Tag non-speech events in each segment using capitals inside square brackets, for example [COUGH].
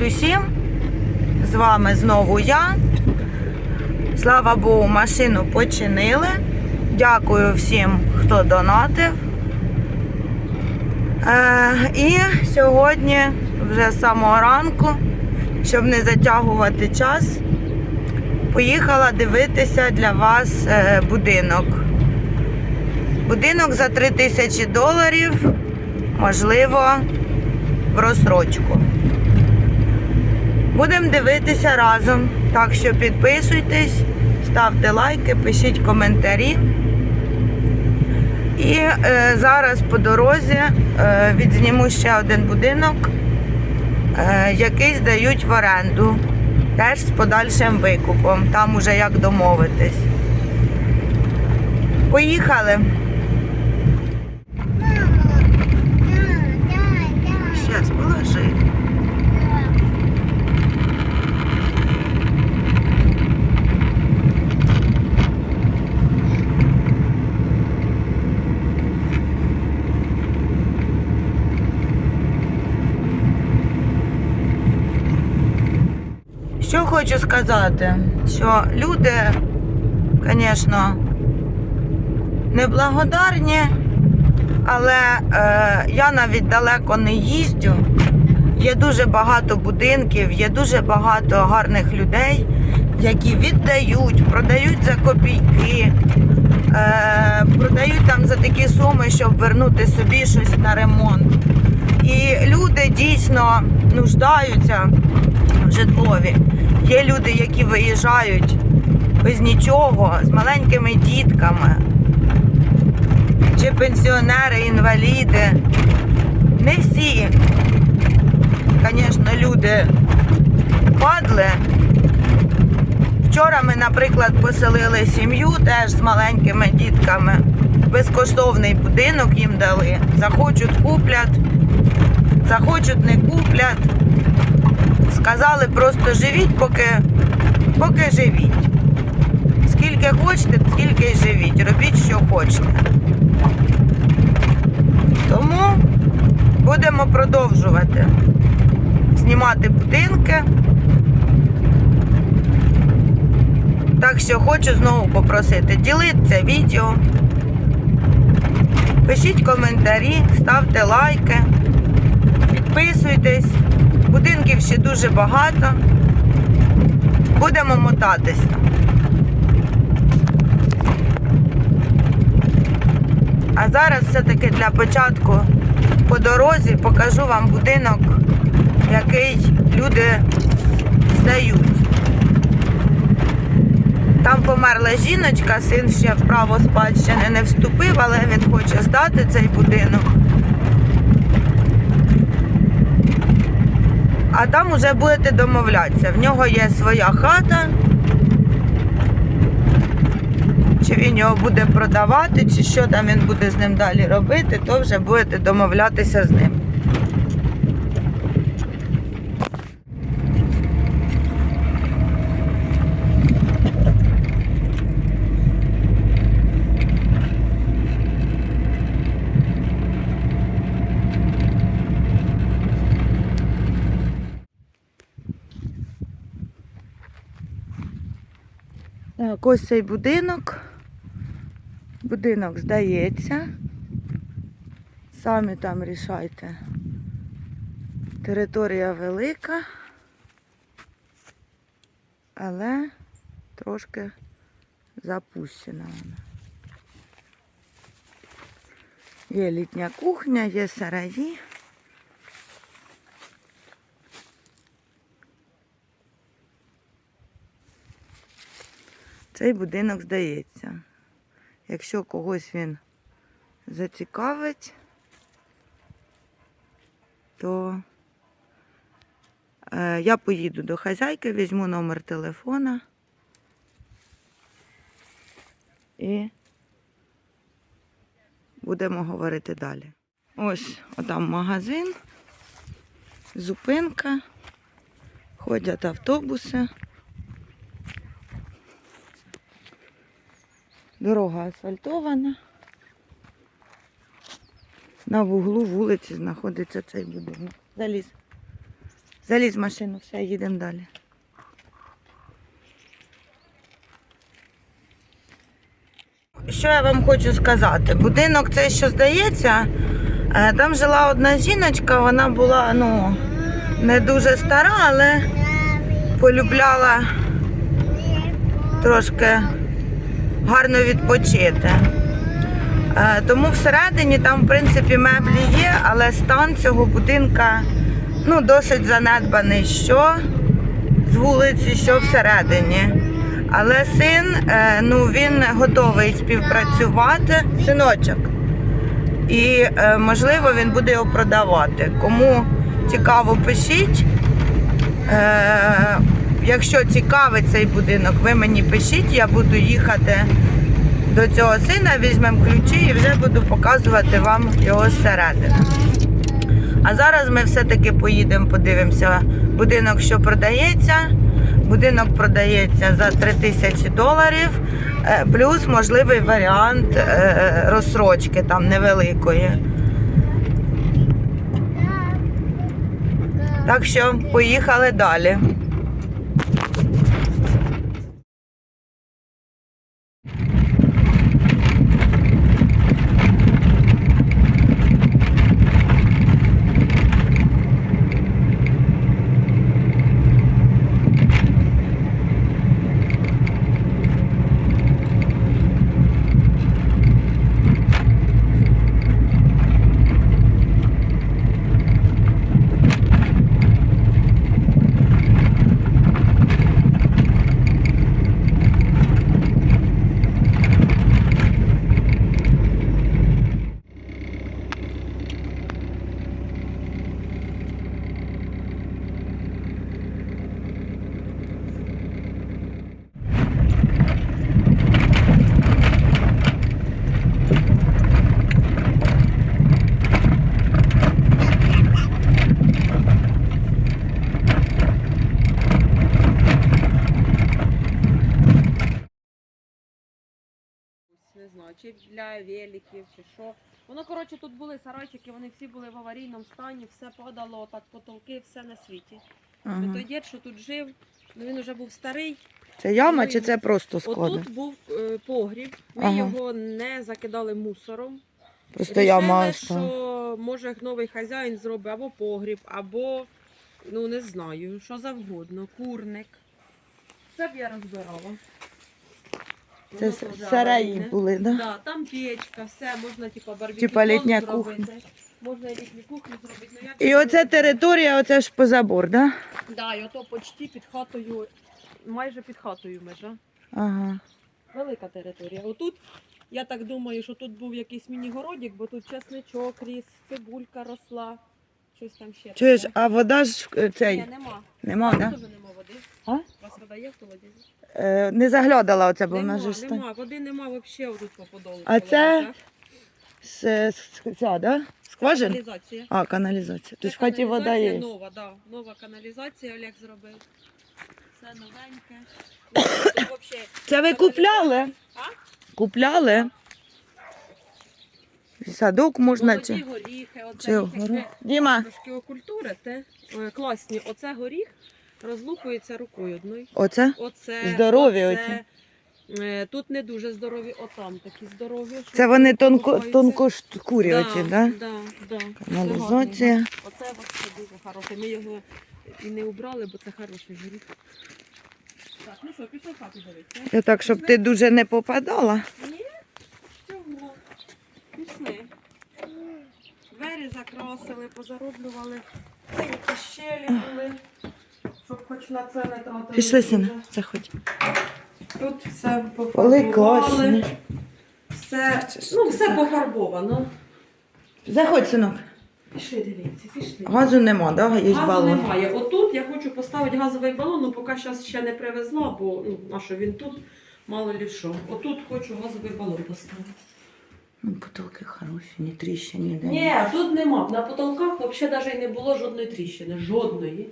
Привіт усім! З вами знову я. Слава Богу, машину починили. Дякую всім, хто донатив. Е, і сьогодні, вже з самого ранку, щоб не затягувати час, поїхала дивитися для вас е, будинок. Будинок за 3 тисячі доларів, можливо, в розсрочку. Будемо дивитися разом. Так що підписуйтесь, ставте лайки, пишіть коментарі. І е, зараз по дорозі е, відзніму ще один будинок, е, який здають в оренду. Теж з подальшим викупом. Там уже як домовитись. Поїхали. Щас, положи. Що хочу сказати, що люди, звісно, неблагодарні, але е, я навіть далеко не їздю. Є дуже багато будинків, є дуже багато гарних людей, які віддають, продають за копійки, е, продають там за такі суми, щоб вернути собі щось на ремонт. І люди дійсно нуждаються житлові. Є люди, які виїжджають без нічого, з маленькими дітками, чи пенсіонери, інваліди. Не всі, звісно, люди падли. Вчора ми, наприклад, поселили сім'ю теж з маленькими дітками. Безкоштовний будинок їм дали. Захочуть куплять, захочуть не куплять. Сказали просто живіть, поки, поки живіть. Скільки хочете, скільки й живіть. Робіть, що хочете. Тому будемо продовжувати знімати будинки. Так що хочу знову попросити ділитися відео. Пишіть коментарі, ставте лайки, підписуйтесь. Будинків ще дуже багато. Будемо мотатися. А зараз все-таки для початку по дорозі покажу вам будинок, який люди здають. Там померла жіночка, син ще в право спадщини не вступив, але він хоче здати цей будинок. А там уже будете домовлятися. В нього є своя хата. Чи він його буде продавати, чи що там він буде з ним далі робити, то вже будете домовлятися з ним. Так, ось цей будинок. Будинок здається. Самі там рішайте. Територія велика, але трошки запущена вона. Є літня кухня, є сараї. Цей будинок здається. Якщо когось він зацікавить, то е, я поїду до хазяйки, візьму номер телефона і будемо говорити далі. Ось отам магазин, зупинка, ходять автобуси. Дорога асфальтована. На вуглу вулиці знаходиться цей будинок. Заліз. Залізь в машину, все, їдемо далі. Що я вам хочу сказати? Будинок цей, що здається, е, там жила одна жіночка, вона була ну, не дуже стара, але полюбляла трошки гарно відпочити. Е, Тому всередині там, в принципі, меблі є, але стан цього будинка ну, досить занедбаний, що з вулиці, що всередині. Але син, е, ну, він готовий співпрацювати, синочок. І е, можливо він буде його продавати. Кому цікаво, пишіть. Якщо цікавить цей будинок, ви мені пишіть, я буду їхати до цього сина, візьмемо ключі і вже буду показувати вам його зсередини. А зараз ми все-таки поїдемо, подивимося будинок, що продається. Будинок продається за 3 тисячі доларів, е, плюс можливий варіант е, розсрочки там невеликої. Так що поїхали далі. не знаю, чи для великів, чи що. Воно, коротше, тут були сарайчики, вони всі були в аварійному стані, все падало, так потолки, все на світі. Ага. Той дід, що тут жив, ну він вже був старий. Це яма чи це просто склади? Отут був е, погріб, ми Ага. його не закидали мусором. Просто яма. Що може новий хазяїн зробить або погріб, або ну не знаю, що завгодно, курник. Це б я розбирала. Це сараї були, да? Да, там печка, все, можна типа барбекю Типа літня зробити. кухня. Можна і літню кухню зробити. Ну, я І оце територія, оце ж по забор, да? Да, і ото почти під хатою, майже під хатою межа. Ага. Велика територія. Отут, я так думаю, що тут був якийсь міні-городик, бо тут чесничок ріс, цибулька росла, щось там ще. Чуєш, таке. а вода ж е, Ні, цей нема. нема, да? теж нема води. А? У вас вода є в холодязі? Е, не заглядала оце, бо Нема, вона ж ста- нема, води нема взагалі тут по подолу. А це ця, да? Скважин? Каналізація. А, каналізація. Це в хаті вода каналізація є. Нова, да. нова каналізація Олег зробив. Все новеньке. Ну, тут вообще Це ви купляли? А? Купляли? Садок можна Молоді чи? горіхи, оце Чи їх Діма, трошки окультурите. Е, Класні. Оце горіх розлупується рукою одною. оце? Оце, Здорові оце, е, Тут не дуже здорові, отам такі здорові. Це вони тонко, тонкошкурі оці, да? Да, да. Каналізація. Оце вообще дуже хороше. Ми його і не убрали, бо це хороший горіх. Так, ну що, пішли в хату дивитися. Я так, щоб ти дуже не попадала. Ні, чого? Пішли. Двері закрасили, позароблювали. Такі щелі були, щоб хоч на це не тратили. Пішли, сина, заходь. Тут все Поли пофарбували. класні. Все, ну, все пофарбовано. Заходь, синок. Пішли, дивіться, пішли. Газу нема, да? Є Газу балон. немає. Отут я хочу поставити газовий балон, але поки зараз ще не привезла, бо ну, а що він тут, мало лі що. Отут хочу газовий балон поставити. Ну, потолки хороші, ні тріщин, ніде. Ні, тут нема. На потолках взагалі навіть не було жодної тріщини. Жодної.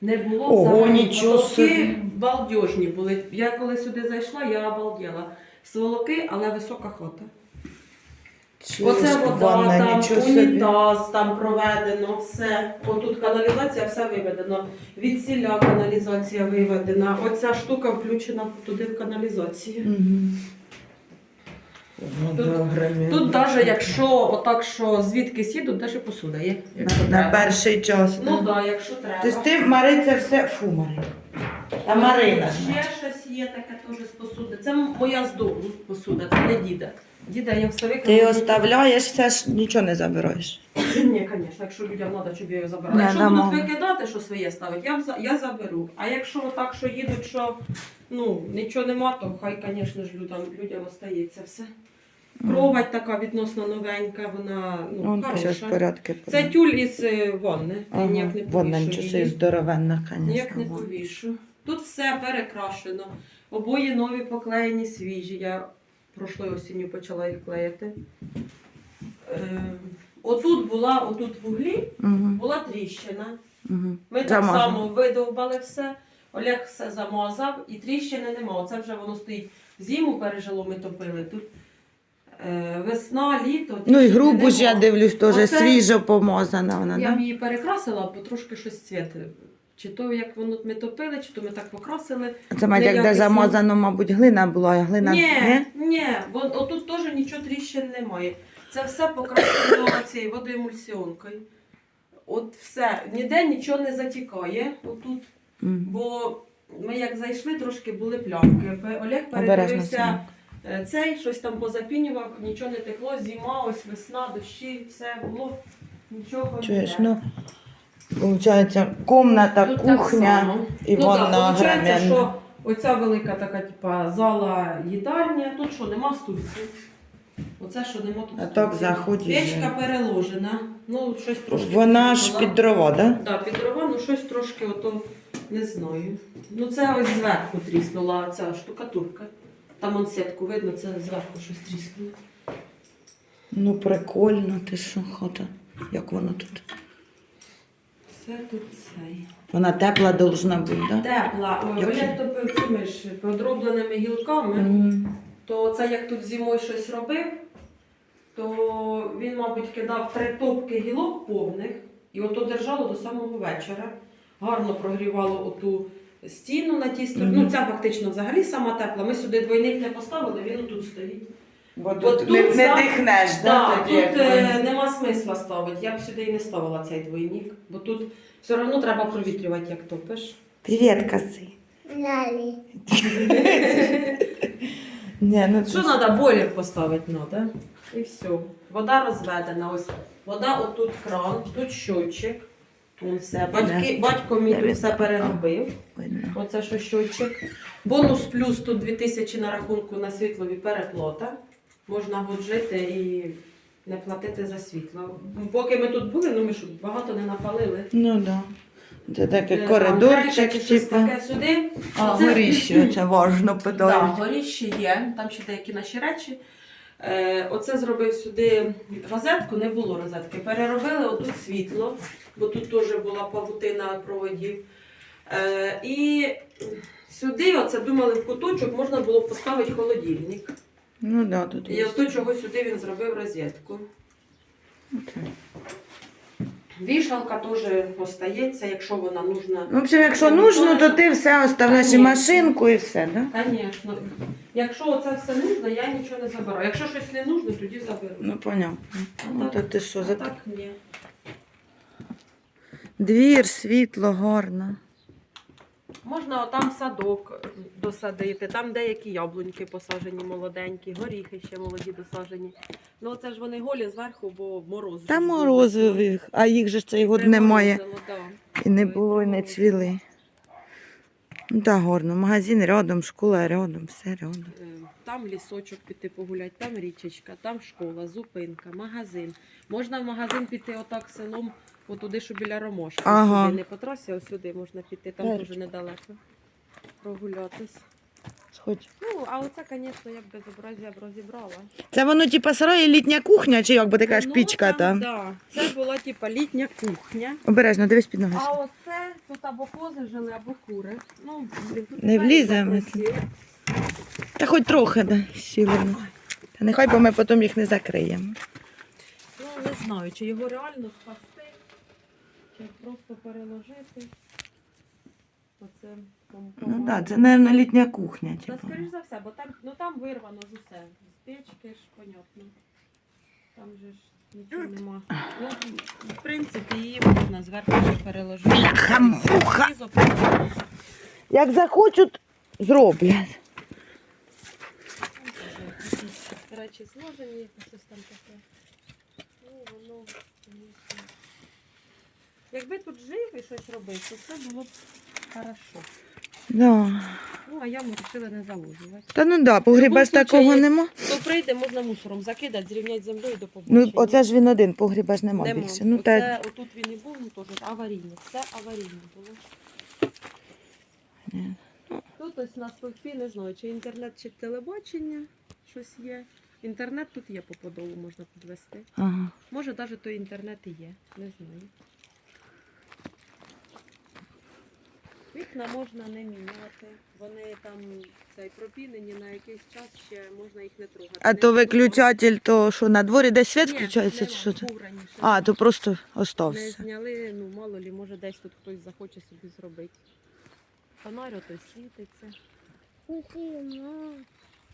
Не було Ого, взагалі. нічого собі. балдежні були. Я коли сюди зайшла, я обалділа. Сволоки, але висока хата. Оце вода, там унітаз, там проведено, все. Отут каналізація, все виведено. Від сіля каналізація виведена. Оця штука включена туди в каналізацію. Мгм. Тут- Тут навіть якщо отак, що звідки сідуть, навіть посуда є. Якщо на, треба. перший час. Ну так, да, якщо треба. Тобто ти Мариця все. Фу, Марина. Та Марина. Ще щось є таке теж з посуди. Це моя з дому посуда, це не діда. Діда я все викинула. Ти оставляєш, все ж нічого не забираєш. Ні, звісно, якщо людям треба, щоб я його забрала. Не, якщо дамо. будуть викидати, що своє ставить, я, вза- я заберу. А якщо так, що їдуть, що ну, нічого нема, то хай, звісно ж, людям, людям остається все. Кровать така відносно новенька, вона ну, Он хороша. порядки. Це тюль із е, ванни. Я ніяк не Вона повішу здоровенна, звісно. Ніяк не повішу. Тут все перекрашено. Обої нові поклеєні, свіжі. Я прошлої осінню почала їх клеїти. Е, отут була, отут в углі Мгм, була тріщина. мгм. Ми так Замазано. само видовбали все. Олег все замазав і тріщини нема. Оце вже воно стоїть. Зиму пережило, ми топили. Тут е, весна, літо. Ну і грубу ж я дивлюсь, теж Оце- свіжо помазана вона, Я да? її перекрасила, бо трошки щось цвіт. Чи то як воно ми топили, чи то ми так покрасили. Це мать, як де неякісно. замазано, мабуть, глина була, а глина. Ні, ні, бо отут теж нічого тріщин немає. Це все покрашено [COUGHS] цією водоемульсіонкою. От все, ніде нічого не затікає. Отут, Мгм. бо ми як зайшли, трошки були плямки. Пе- Олег Обережно. передивився синок. Е, цей, щось там позапінював, нічого не текло, зима, ось весна, дощі, все було. Нічого Чуєш, не. ну, виходить, комната, Тут так кухня само. і ну, ванна виходить, що оця велика така, типа, зала їдальня, тут що, нема стульців. Оце що нема тут А так заходиш Печка переложена. Ну, щось трошки. Вона ж під дрова, да? Да, під дрова, ну щось трошки ото не знаю. Ну це ось зверху тріснула ця штукатурка. Там он сітку видно, це зверху щось тріснуло. Ну, прикольно, ти що, хата. Як воно тут? Все тут цей. Вона тепла должна бути, да? Тепла. Ой, Як же? топив цими ж подробленими гілками. Мгм. то це як тут зимою щось робив, то він, мабуть, кидав три топки гілок повних, і ото держало до самого вечора. Гарно прогрівало оту стіну на тій стороні. Ну, ця фактично взагалі сама тепла. Ми сюди двойник не поставили, він тут стоїть. Бо тут тут не, не дихнеш, да? Да, тоді, тут як е, нема смисла ставити. Я б сюди і не ставила цей двойник, бо тут все одно треба провітрювати, як топиш. Привіт, коси. Лалі. Ні, ну Що треба бойлер поставити треба. І все. Вода розведена. Ось вода, отут кран, тут щотчик. Тут все. Батьки, батько мій тут все переробив. Оце що щотчик. Бонус плюс тут 2000 на рахунку на світлові переплота. Можна год жити і не платити за світло. Поки ми тут були, ну ми що багато не напалили. Ну да. Це такий Е, коридорчик, там щось типу. таке сюди. А, Оце- горіще, це важно [LAUGHS] Так, питають. горіще є, там ще деякі наші речі. Е, оце зробив сюди розетку, не було розетки. Переробили отут світло, бо тут теж була павутина проводів. Е, і сюди, оце думали, в куточок можна було поставити холодильник. Ну да, тут. І то, чого сюди він зробив розетку. Окей. Вішалка теж остається, якщо вона нужна. В общем, якщо нужно, то ти все оставляєш і Конечно. машинку і все, да? Звісно. Якщо це все нужно, я нічого не забираю. Якщо щось не нужно, тоді заберу. Ну, понятно. Ну, то ти що, А за так ні. двір, світло, гарно. Можна отам садок досадити, там деякі яблуньки посаджені молоденькі, горіхи ще молоді досаджені. Ну це ж вони голі зверху, бо мороз. Та був. морозових, а їх же цей год немає. І не було, і не цвіли. Ну так гарно. Магазин рядом, школа рядом, все рядом. Е, Там лісочок піти погуляти, там річечка, там школа, зупинка, магазин. Можна в магазин піти отак селом, отуди, що біля ромошки. Ага. Сюди, не по трасі, а сюди можна піти, там Так. дуже недалеко прогулятись. Хоч. Ну, а оце, звісно, як безобразія б розібрала. Це воно, типа, сарай літня кухня, чи як би ти кажеш, Ну, пічка там. Да. Це була типа літня кухня. Обережно, дивись під ноги. А оце тут або кози жили, або кури. Ну, блін, тут Не вліземо. Та хоч трохи, да, сіли. Та нехай, бо ми потім їх не закриємо. Ну, не знаю, чи його реально спасти, чи просто переложити. Оце там Ну так, це, мабуть, літня кухня. Та Типу. скоріш за все, бо там, ну, там вирвано ж усе. З печки ж, понятно. Там же ж нічого нема. Ну, в принципі, її можна зверху ще переложити. Бляха-муха. Знизу переложити. Як захочуть, зроблять. Якісь речі зложені, щось там таке. Ну, воно, звісно. Якби тут жив і щось робив, то це було б хорошо. Да. Ну, а я ми вирішила не заложувати. Та ну да, погріба ж такого случаї- нема. То прийде, можна мусором закидати, зрівняти з землею до побачення. Ну, оце ж він один, погріба ж нема Нема. більше. Ну, Оце, та... отут він і був, ну теж аварійне. Це аварійне було. Ні. Тут ось на стовпі, не знаю, чи інтернет, чи телебачення щось є. Інтернет тут є по подолу, можна підвести. Ага. Може, навіть той інтернет і є, не знаю. Вікна можна не міняти. Вони там цей пропінені на якийсь час ще можна їх не трогати. А то виключатель, то що на дворі десь світ Ні, включається, чи що це? був раніше. А, то просто Не остався. зняли, ну мало лі, може десь тут хтось захоче собі зробити. Фонарь ото світиться.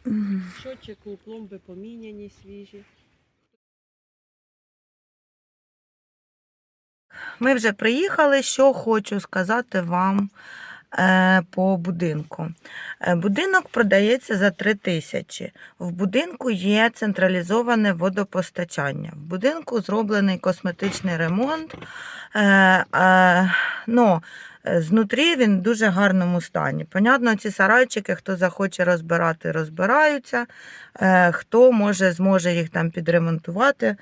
Мгм. Щотчику, пломби поміняні, свіжі. Ми вже приїхали. Що хочу сказати вам е, по будинку. Е, будинок продається за 3 тисячі. В будинку є централізоване водопостачання. В будинку зроблений косметичний ремонт. Е, е, ну, Знутрі він в дуже гарному стані. Понятно, ці сарайчики, хто захоче розбирати, розбираються. Хто може, зможе їх там підремонтувати,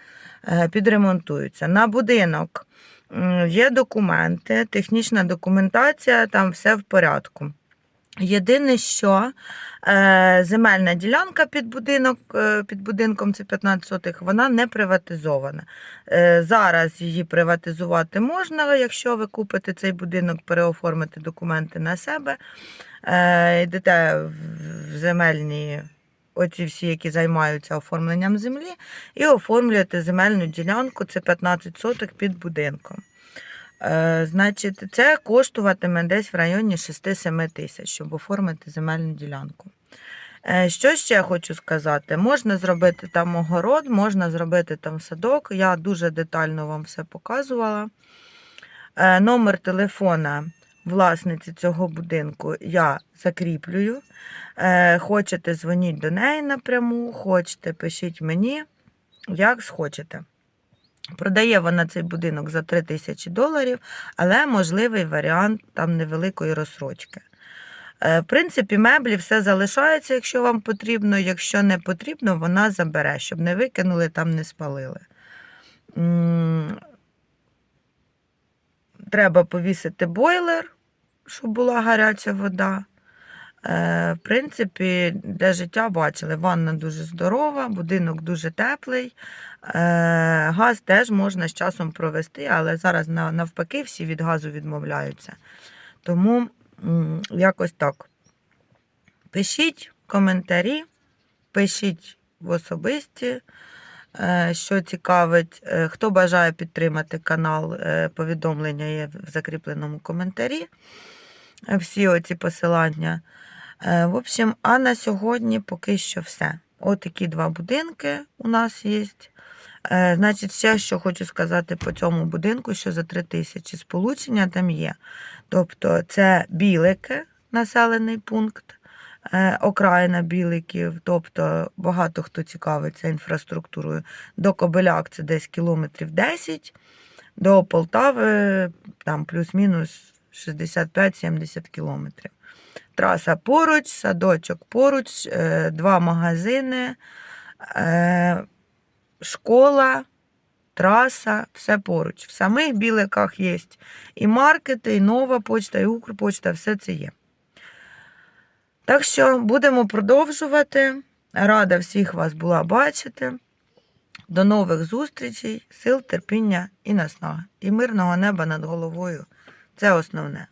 підремонтуються. На будинок Є документи, технічна документація, там все в порядку. Єдине, що е, земельна ділянка під, будинок, е, під будинком, це 15 сотих, вона не приватизована. Е, зараз її приватизувати можна, якщо ви купите цей будинок, переоформите документи на себе, йдете в земельні. Оці всі, які займаються оформленням землі, і оформлюєте земельну ділянку, це 15 соток під будинком. Е, значить, це коштуватиме десь в районі 6-7 тисяч, щоб оформити земельну ділянку. Е, що ще хочу сказати? Можна зробити там огород, можна зробити там садок. Я дуже детально вам все показувала. Е, номер телефона власниці цього будинку я закріплюю. Е, хочете, дзвоніть до неї напряму, хочете, пишіть мені, як схочете. Продає вона цей будинок за 3 тисячі доларів, але можливий варіант там невеликої розсрочки. Е, В принципі, меблі все залишається, якщо вам потрібно. Якщо не потрібно, вона забере, щоб не викинули, там не спалили. Треба повісити бойлер, щоб була гаряча вода. Е, В принципі, для життя бачили, ванна дуже здорова, будинок дуже теплий. Е, Газ теж можна з часом провести, але зараз навпаки всі від газу відмовляються. Тому якось так. Пишіть коментарі, пишіть в особисті, е, що цікавить. Хто бажає підтримати канал, повідомлення є в закріпленому коментарі. Всі оці посилання. Е, В общем, а на сьогодні поки що все. Отакі два будинки у нас є. Е, Значить, ще що хочу сказати по цьому будинку, що за 3 тисячі сполучення там є. Тобто це білики, населений пункт, е, окраїна біликів, тобто багато хто цікавиться інфраструктурою. До Кобиляк це десь кілометрів 10, до Полтави там плюс-мінус 65-70 кілометрів. Траса поруч, садочок поруч, е, два магазини, е, школа, траса, все поруч. В самих біликах є і маркети, і нова почта, і Укрпочта, все це є. Так що будемо продовжувати. Рада всіх вас була бачити. До нових зустрічей, сил, терпіння і наснаги. І мирного неба над головою. Це основне.